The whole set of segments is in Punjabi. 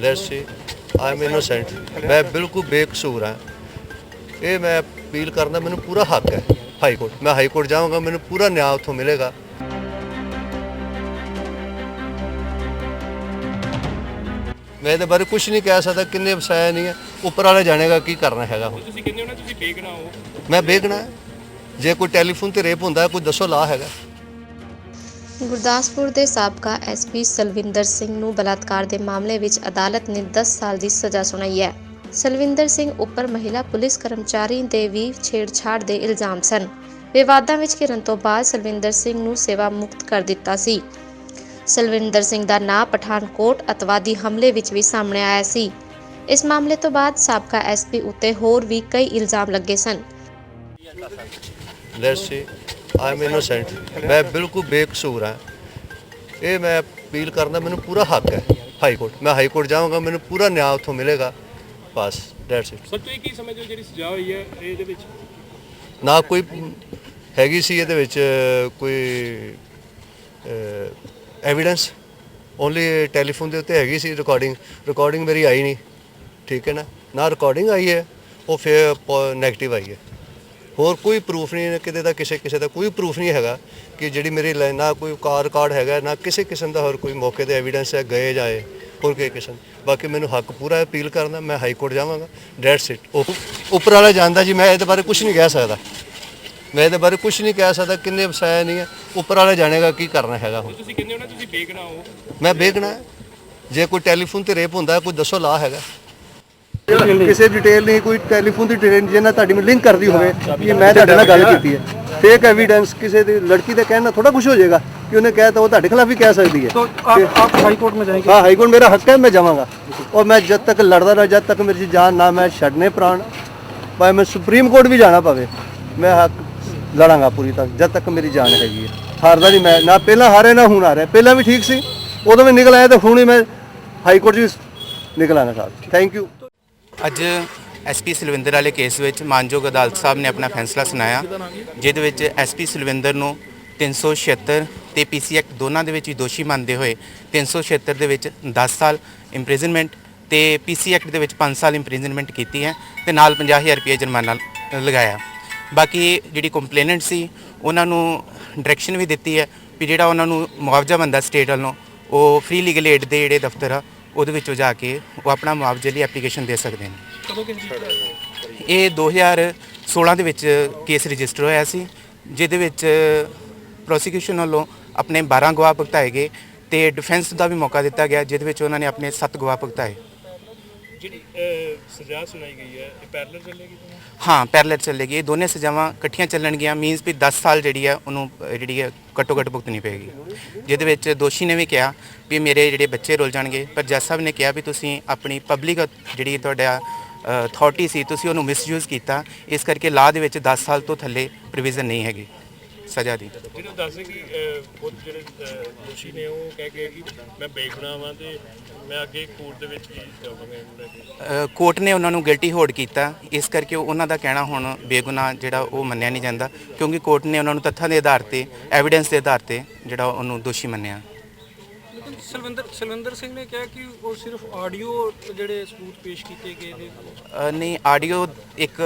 Let's see I am innocent ਮੈਂ ਬਿਲਕੁਲ ਬੇਕਸੂਰ ਹਾਂ। ਇਹ ਮੈਂ ਅਪੀਲ ਕਰਦਾ ਮੈਨੂੰ ਪੂਰਾ ਹੱਕ ਹੈ ਹਾਈ ਕੋਰਟ। ਮੈਂ ਹਾਈ ਕੋਰਟ ਜਾਵਾਂਗਾ ਮੈਨੂੰ ਪੂਰਾ ਨਿਆਂ ਉੱਥੋਂ ਮਿਲੇਗਾ। ਮੈਂ ਇਹਦੇ ਬਾਰੇ ਕੁਝ ਨਹੀਂ ਕਹਿ ਸਕਦਾ ਕਿੰਨੇ ਵਸਾਇਆ ਨਹੀਂ ਹੈ। ਉੱਪਰ ਵਾਲਾ ਜਾਣੇਗਾ ਕੀ ਕਰਨਾ ਹੈਗਾ ਹੁਣ। ਤੁਸੀਂ ਕਹਿੰਦੇ ਹੋ ਨਾ ਤੁਸੀਂ ਬੇਗਨਾ ਹੋ। ਮੈਂ ਹੈ। ਜੇ ਕੋਈ ਟੈਲੀਫੋਨ ਤੇ ਰੇਪ ਹੁੰਦਾ ਕੋਈ ਦੱਸੋ ਲਾ ਹੈਗਾ। ਗੁਰਦਾਸਪੁਰ ਦੇ ਸਾਬਕਾ ਐਸਪੀ ਸਲਵਿੰਦਰ ਸਿੰਘ ਨੂੰ ਬਲਾਤਕਾਰ ਦੇ ਮਾਮਲੇ ਵਿੱਚ ਅਦਾਲਤ ਨੇ 10 ਸਾਲ ਦੀ ਸਜ਼ਾ ਸੁਣਾਈ ਹੈ। ਸਲਵਿੰਦਰ ਸਿੰਘ ਉੱਪਰ ਮਹਿਲਾ ਪੁਲਿਸ ਕਰਮਚਾਰੀ ਦੇ ਵੀ ਛੇੜਛਾੜ ਦੇ ਇਲਜ਼ਾਮ ਸਨ। ਵਿਵਾਦਾਂ ਵਿੱਚ ਘਿਰਨ ਤੋਂ ਬਾਅਦ ਸਲਵਿੰਦਰ ਸਿੰਘ ਨੂੰ ਸੇਵਾ ਮੁਕਤ ਕਰ ਦਿੱਤਾ ਸੀ। ਸਲਵਿੰਦਰ ਸਿੰਘ ਦਾ ਨਾਂ ਪਠਾਨਕੋਟ ਅਤਵਾਦੀ ਹਮਲੇ ਵਿੱਚ ਵੀ ਸਾਹਮਣੇ ਆਇਆ ਸੀ। ਇਸ ਮਾਮਲੇ ਤੋਂ ਬਾਅਦ ਸਾਬਕਾ ਐਸਪੀ ਉੱਤੇ ਹੋਰ ਵੀ ਕਈ ਇਲਜ਼ਾਮ ਲੱਗੇ ਸਨ। Let's see I am innocent. ਮੈਂ ਬਿਲਕੁਲ ਬੇਕਸੂਰ ਹਾਂ। ਇਹ ਮੈਂ ਅਪੀਲ ਕਰਦਾ ਮੈਨੂੰ ਪੂਰਾ ਹੱਕ ਹੈ ਹਾਈ ਕੋਰਟ। ਮੈਂ ਹਾਈ ਕੋਰਟ ਜਾਵਾਂਗਾ ਮੈਨੂੰ ਪੂਰਾ ਨਿਆਂ ਉੱਥੋਂ ਮਿਲੇਗਾ। ਬਸ ਦੈਟਸ ਇਟ ਸਰ ਤੁਸੀਂ ਕੀ ਸਮਝਦੇ ਹੋ ਜਿਹੜੀ ਸਜ਼ਾ ਹੋਈ ਹੈ ਇਹਦੇ ਵਿੱਚ? ਨਾ ਕੋਈ ਹੈਗੀ ਸੀ ਇਹਦੇ ਵਿੱਚ ਕੋਈ ਐਵੀਡੈਂਸ ਓਨਲੀ ਟੈਲੀਫੋਨ ਦੇ ਉੱਤੇ ਹੈਗੀ ਸੀ ਰਿਕਾਰਡਿੰਗ ਰਿਕਾਰਡਿੰਗ ਮੇਰੀ ਆਈ ਨਹੀਂ। ਠੀਕ ਹੈ ਨਾ? ਨਾ ਰਿਕਾਰਡਿੰਗ ਆਈ ਹੈ ਉਹ ਫਿਰ 네ਗੇਟਿਵ ਆਈ ਹੈ। ਹੋਰ ਕੋਈ ਪ੍ਰੂਫ ਨਹੀਂ ਕਿਤੇ ਦਾ ਕਿਸੇ ਕਿਸੇ ਦਾ ਕੋਈ ਪ੍ਰੂਫ ਨਹੀਂ ਹੈਗਾ ਕਿ ਜਿਹੜੀ ਮੇਰੀ ਲੈ- ਨਾ ਕੋਈ ਕਾਰ ਰਿਕਾਰਡ ਹੈਗਾ ਨਾ ਕਿਸੇ ਕਿਸਮ ਦਾ ਹੋਰ ਕੋਈ ਮੌਕੇ ਤੇ ਐਵੀਡੈਂਸ ਹੈ ਗਏ ਜਾਏ ਹੋਰ ਕੋਈ ਕਿਸਮ। ਬਾਕੀ ਮੈਨੂੰ ਹੱਕ ਪੂਰਾ ਅਪੀਲ ਕਰਨਾ ਮੈਂ ਹਾਈ ਕੋਰਟ ਜਾਵਾਂਗਾ ਡੈਟਸ ਇਟ ਉੱਪਰ ਵਾਲਾ ਜਾਣਦਾ ਜੀ ਮੈਂ ਇਹਦੇ ਬਾਰੇ ਕੁਝ ਨਹੀਂ ਕਹਿ ਸਕਦਾ। ਮੈਂ ਇਹਦੇ ਬਾਰੇ ਕੁਝ ਨਹੀਂ ਕਹਿ ਸਕਦਾ ਕਿੰਨੇ ਵਸਾਇਆ ਨਹੀਂ ਹੈ। ਉੱਪਰ ਵਾਲਾ ਜਾਣੇਗਾ ਕੀ ਕਰਨਾ ਹੈਗਾ ਹੁਣ। ਤੁਸੀਂ ਕਹਿੰਦੇ ਹੋ ਨਾ ਤੁਸੀਂ ਬੇਗਨਾ ਹੋ। ਮੈਂ ਵੇਖਣਾ। ਜੇ ਕੋਈ ਟੈਲੀਫੋਨ ਤੇ ਰੇਪ ਹੁੰਦਾ ਕੋਈ ਦੱਸੋ ਲਾ ਹੈਗਾ। ਕਿਸੇ ਡਿਟੇਲ ਨਹੀਂ ਕੋਈ ਟੈਲੀਫੋਨ ਦੀ ਡਿਟੇਲ ਜਿਹਨਾਂ ਤੁਹਾਡੀ ਮੈਨੂੰ ਲਿੰਕ ਕਰਦੀ ਹੋਵੇ ਕਿ ਮੈਂ ਤੁਹਾਡੇ ਨਾਲ ਗੱਲ ਕੀਤੀ ਹੈ ਫੇਕ ਐਵੀਡੈਂਸ ਕਿਸੇ ਦੀ ਲੜਕੀ ਦੇ ਕਹਿਣ ਨਾਲ ਥੋੜਾ ਕੁਝ ਹੋ ਜਾਏਗਾ ਕਿ ਉਹਨੇ ਕਹਿ ਤਾ ਉਹ ਤੁਹਾਡੇ ਖਿਲਾਫ ਵੀ ਕਹਿ ਸਕਦੀ ਹੈ तो आप आप हाई कोर्ट में जाएंगे हाँ हाई कोर्ट मेरा हक है मैं जाऊंगा और मैं जब तक लड़ता रहा जब तक मेरी जान ना मैं छड़ने प्राण भाई मैं सुप्रीम कोर्ट भी जाना पवे मैं हक ਲੜਾਂਗਾ ਪੂਰੀ ਤੱਕ ਜਦ ਤੱਕ ਮੇਰੀ ਜਾਨ ਹੈਗੀ ਹੈ ਹਾਰਦਾ ਨਹੀਂ ਮੈਂ ਨਾ ਪਹਿਲਾਂ ਹਾਰੇ ਨਾ ਹੁਣ ਹਾਰਿਆ ਪਹਿਲਾਂ ਵੀ ਠੀਕ ਸੀ ਉਦੋਂ ਵੀ ਨਿਕਲ ਆਇਆ ਤੇ ਹੁਣ ਹੀ ਮੈਂ ਹਾਈ ਕੋਰਟ 'ਚ ਵੀ ਨਿਕਲ ਆਣਾ ਸਾਹਿਬ ਥੈਂਕ ਯੂ ਅੱਜ ਐਸਪੀ ਸਿਲਵਿੰਦਰ ਵਾਲੇ ਕੇਸ ਵਿੱਚ ਮਾਨਯੋਗ ਅਦਾਲਤ ਸਾਹਿਬ ਨੇ ਆਪਣਾ ਫੈਸਲਾ ਸੁਣਾਇਆ, ਜਿਹਦੇ ਵਿੱਚ ਐਸਪੀ ਸਿਲਵਿੰਦਰ ਨੂੰ 376 ਤੇ ਪੀਸੀ ਐਕਟ ਦੋਨਾਂ ਦੇ ਵਿੱਚ ਹੀ ਦੋਸ਼ੀ ਮੰਨਦੇ ਹੋਏ 376 ਦੇ ਵਿੱਚ 10 ਸਾਲ ਇੰਪ੍ਰਿਜ਼ਨਮੈਂਟ ਤੇ ਪੀਸੀ ਐਕਟ ਦੇ ਵਿੱਚ 5 ਸਾਲ ਇੰਪ੍ਰਿਜ਼ਨਮੈਂਟ ਕੀਤੀ ਹੈ ਤੇ ਨਾਲ 50000 ਰੁਪਏ ਜੁਰਮਾਨਾ ਲਗਾਇਆ। ਬਾਕੀ ਜਿਹੜੀ ਕੰਪਲੇਨੈਂਟ ਸੀ, ਉਹਨਾਂ ਨੂੰ ਡਾਇਰੈਕਸ਼ਨ ਵੀ ਦਿੱਤੀ ਹੈ ਵੀ ਜਿਹੜਾ ਉਹਨਾਂ ਨੂੰ ਮੁਆਵਜ਼ਾ ਬੰਦਾ ਸਟੇਟ ਵੱਲੋਂ, ਉਹ ਫ੍ਰੀ ਲੀਗਲ ਏਡ ਦੇ ਜਿਹੜੇ ਦਫ਼ਤਰ ਆ ਉਹਦੇ ਵਿੱਚੋਂ ਜਾ ਕੇ ਉਹ ਆਪਣਾ ਮੁਆਵਜ਼ੇ ਲਈ ਐਪਲੀਕੇਸ਼ਨ ਦੇ ਸਕਦੇ ਨੇ। ਕਦੋਂ ਕਿਸ ਇਹ 2016 ਦੇ ਵਿੱਚ ਕੇਸ ਰਜਿਸਟਰ ਹੋਇਆ ਸੀ ਜਿਹਦੇ ਵਿੱਚ ਪ੍ਰੋਸੀਕਿਊਸ਼ਨ ਵੱਲੋਂ ਆਪਣੇ 12 ਗਵਾਹ ਭੁਗਤਾਏ ਗਏ ਤੇ ਡਿਫੈਂਸ ਦਾ ਵੀ ਮੌਕਾ ਦਿੱਤਾ ਗਿਆ ਜਿਹਦੇ ਵਿੱਚ ਉਹਨਾਂ ਨੇ ਆਪਣੇ 7 ਗਵਾਹ ਭੁਗਤਾਏ। ਜਿਹੜੀ ਸਜ਼ਾ ਸੁਣਾਈ ਗਈ ਹੈ, ਇਹ ਪੈਰਲਲ ਚੱਲੇਗੀ ਹਾਂ ਪੈਰਲਲ ਚੱਲੇਗੀ। ਇਹ ਦੋਨੇ ਸਜ਼ਾਵਾਂ ਇਕੱਠੀਆਂ ਚੱਲਣਗੀਆਂ ਮੀਨਸ ਵੀ 10 ਸਾਲ ਜਿਹੜੀ ਹੈ, ਉਹਨੂੰ ਜਿਹੜੀ ਹੈ, ਘੱਟੋ ਘੱਟ ਭੁਗਤਣੀ ਪਏਗੀ। ਜਿਹਦੇ ਵਿੱਚ ਦੋਸ਼ੀ ਨੇ ਵੀ ਕਿਹਾ ਵੀ ਮੇਰੇ ਜਿਹੜੇ ਬੱਚੇ ਰੁਲ ਜਾਣਗੇ, ਪਰ ਜੱਜ ਸਾਹਿਬ ਨੇ ਕਿਹਾ ਵੀ ਤੁਸੀਂ ਆਪਣੀ ਪਬਲਿਕ ਜਿਹੜੀ ਤੁਹਾਡਾ ਅਥਾਰਟੀ ਸੀ, ਤੁਸੀਂ ਉਹਨੂੰ ਮਿਸਯੂਜ਼ ਕੀਤਾ। ਇਸ ਕਰਕੇ ਲਾਅ ਦੇ ਵਿੱਚ 10 ਸਾਲ ਤੋਂ ਥੱਲੇ ਪ੍ਰੋਵੀਜ਼ਨ ਨਹੀਂ ਹੈਗੀ। ਸਜ਼ਾ ਦੀ। ਜਿਹਨੂੰ ਦੱਸਦੇ ਕਿ ਖੁਦ ਜਿਹੜੇ ਦੋਸ਼ੀ ਨੇ ਉਹ ਕਹਿ ਗਏ ਕਿ ਮੈਂ ਬੇਗਨਾ ਵਾਂ ਤੇ ਮੈਂ ਅੱਗੇ ਕੋਰਟ ਦੇ ਵਿੱਚ ਵੀ ਜਾਵਾਂਗਾ ਕੋਰਟ ਨੇ ਉਹਨਾਂ ਨੂੰ ਗਿਲਟੀ ਹੋਲਡ ਕੀਤਾ। ਇਸ ਕਰਕੇ ਉਹ- ਉਹਨਾਂ ਦਾ ਕਹਿਣਾ ਹੁਣ ਬੇਗੁਨਾਹ ਜਿਹੜਾ ਉਹ ਮੰਨਿਆ ਨਹੀਂ ਜਾਂਦਾ ਕਿਉਂਕਿ ਕੋਰਟ ਨੇ ਉਹਨਾਂ ਨੂੰ ਤੱਥਾਂ ਦੇ ਆਧਾਰ ਤੇ ਐਵੀਡੈਂਸ ਦੇ ਆਧਾਰ ਤੇ ਜਿਹੜਾ ਉਹਨੂੰ ਦੋਸ਼ੀ ਮੰਨਿਆ। ਸਲਵਿੰਦਰ ਸਲਵਿੰਦਰ ਸਿੰਘ ਨੇ ਕਿਹਾ ਕਿ ਉਹ ਸਿਰਫ ਆਡੀਓ ਜਿਹੜੇ ਸਬੂਤ ਪੇਸ਼ ਕੀਤੇ ਗਏ ਨੇ। ਅ, ਨਹੀਂ ਆਡੀਓ ਇੱਕ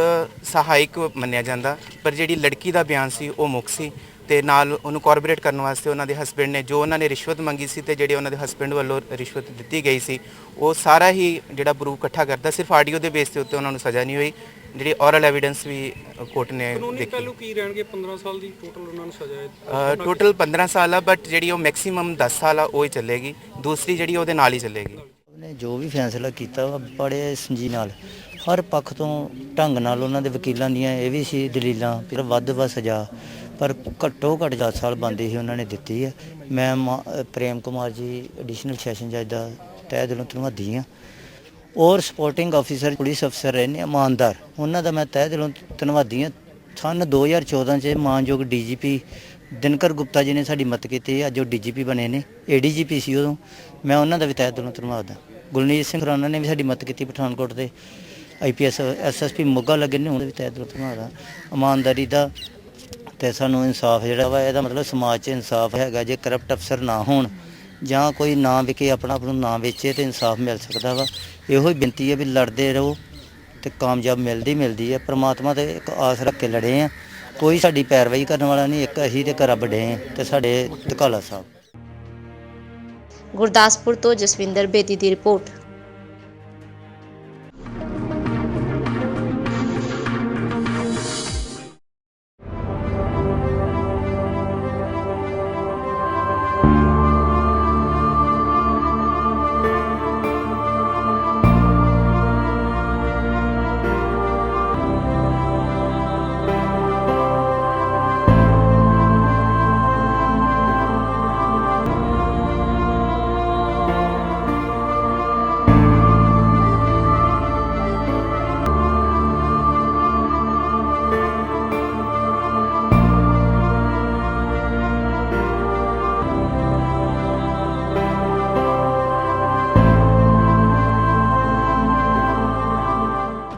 ਸਹਾਇਕ ਮੰਨਿਆ ਜਾਂਦਾ ਪਰ ਜਿਹੜੀ ਲੜਕੀ ਦਾ ਬਿਆਨ ਸੀ ਉਹ ਮੁੱਖ ਸੀ ਤੇ ਨਾਲ ਉਹਨੂੰ ਕੋਰਬੋਰੇਟ ਕਰਨ ਵਾਸਤੇ ਉਹਨਾਂ ਦੇ ਹਸਬੰਡ ਨੇ ਜੋ ਉਹਨਾਂ ਨੇ ਰਿਸ਼ਵਤ ਮੰਗੀ ਸੀ ਤੇ ਜਿਹੜੇ ਉਹਨਾਂ ਦੇ ਹਸਬੰਡ ਵੱਲੋਂ ਰਿਸ਼ਵਤ ਦਿੱਤੀ ਗਈ ਸੀ ਉਹ ਸਾਰਾ ਹੀ ਜਿਹੜਾ ਪ੍ਰੂਫ ਇਕੱਠਾ ਕਰਦਾ ਸਿਰਫ ਆਡੀਓ ਦੇ ਬੇਸ ਦੇ ਉੱਤੇ ਉਹਨਾਂ ਨੂੰ ਸਜ਼ਾ ਨਹੀਂ ਹੋਈ। ਜਿਹੜੀ ਔਰਲ ਐਵੀਡੈਂਸ ਵੀ ਕੋਰਟ ਨੇ ਕਾਨੂੰਨੀ ਦੇਖੀ। ਪਹਿਲੂ ਕੀ ਰਹਿਣਗੇ? 15 ਸਾਲ ਦੀ ਟੋਟਲ ਉਹਨਾਂ ਨੂੰ ਸਜ਼ਾ ਹੈ। ਟੋਟਲ 15 ਸਾਲ ਆ ਬਟ ਜਿਹੜੀ ਉਹ ਮੈਕਸਿਮਮ 10 ਸਾਲ ਆ ਉਹ ਹੀ ਚੱਲੇਗੀ। ਦੂਸਰੀ ਜਿਹੜੀ ਉਹਦੇ ਨਾਲ ਹੀ ਚੱਲੇਗੀ। ਨੇ ਜੋ ਵੀ ਫੈਸਲਾ ਕੀਤਾ ਵਾ ਬੜੇ ਸੰਜੀ ਨਾਲ। ਹਰ ਪੱਖ ਤੋਂ ਢੰਗ ਨਾਲ ਉਹਨਾਂ ਦੇ ਵਕੀਲਾਂ ਦੀਆਂ ਇਹ ਵੀ ਸੀ ਦਲੀਲਾਂ ਫਿਰ ਵੱਧ ਵਾ ਸਜ਼ਾ। ਪਰ ਘੱਟੋ ਘੱਟ 10 ਸਾਲ ਬੰਦੀ ਸੀ ਉਹਨਾਂ ਨੇ ਦਿੱਤੀ ਹੈ ਮੈਂ ਪ੍ਰੇਮ ਕੁਮਾਰ ਜੀ ਐਡੀਸ਼ਨਲ ਸੈਸ਼ਨ ਜੱਜ ਦਾ ਤਹਿ ਦਿਲੋਂ ਧੰਨਵਾਦੀ ਹਾਂ ਔਰ ਸਪੋਰਟਿੰਗ ਆਫੀਸਰ ਪੁਲਿਸ ਅਫਸਰ ਰਹੇ ਨੇ ਇਮਾਨਦਾਰ। ਉਹਨਾਂ ਦਾ ਮੈਂ ਤਹਿ ਦਿਲੋਂ ਧੰਨਵਾਦੀ ਹਾਂ। ਸਨ 2014 ਚ ਮਾਨਯੋਗ ਡੀਜੀਪੀ ਦਿਨਕਰ ਗੁਪਤਾ ਜੀ ਨੇ ਸਾਡੀ ਮਦਦ ਕੀਤੀ। ਅੱਜ ਉਹ ਡੀਜੀਪੀ ਬਣੇ ਨੇ। ਏਡੀਜੀਪੀ ਸੀ ਉਦੋਂ। ਮੈਂ ਉਹਨਾਂ ਦਾ ਵੀ ਤਹਿ ਦਿਲੋਂ ਧੰਨਵਾਦ ਹਾਂ। ਗੁਲਨੀਤ ਸਿੰਘ ਰਾਣਾ ਨੇ ਵੀ ਸਾਡੀ ਮਦਦ ਕੀਤੀ ਪਠਾਨਕੋਟ ਦੇ। ਆਈਪੀਐਸ ਐਸਐਸਪੀ ਮੋਗਾ ਲੱਗੇ ਨੇ, ਉਹਨਾਂ ਉਹਦਾ ਵੀ ਤਹਿ ਦਿਲੋਂ ਧੰਨਵਾਦ ਹਾਂ। ਇਮਾਨਦਾਰੀ ਦਾ ਤੇ ਸਾਨੂੰ ਇਨਸਾਫ ਜਿਹੜਾ ਵਾ, ਇਹਦਾ ਮਤਲਬ ਸਮਾਜ 'ਚ ਇਨਸਾਫ ਹੈਗਾ। ਜੇ ਕਰਪਟ ਅਫਸਰ ਨਾ ਹੋਣ ਜਾਂ ਕੋਈ ਨਾ ਵਿਕੇ ਆਪਣਾ ਆਪ ਨੂੰ ਨਾ ਵੇਚੇ ਤੇ ਇਨਸਾਫ ਮਿਲ ਸਕਦਾ ਵਾ। ਇਹੋ ਹੀ ਬੇਨਤੀ ਹੈ ਵੀ ਲੜਦੇ ਰਹੋ ਤੇ ਕਾਮਯਾਬ ਮਿਲਦੀ ਮਿਲਦੀ ਹੈ। ਪ੍ਰਮਾਤਮਾ ਤੇ ਇੱਕ ਆਸ ਰੱਖ ਕੇ ਲੜੇ ਆ ਕੋਈ ਸਾਡੀ ਪੈਰਵਾਈ ਕਰਨ ਵਾਲਾ ਨਹੀਂ, ਇੱਕ ਅਸੀਂ ਤੇ ਘਰ ਵੱਡੇ ਆ ਤੇ ਸਾਡੇ ਧਕਾਲਾ ਸਾਹਿਬ। ਗੁਰਦਾਸਪੁਰ ਤੋਂ ਜਸਵਿੰਦਰ ਬੇਦੀ ਦੀ ਰਿਪੋਰਟ।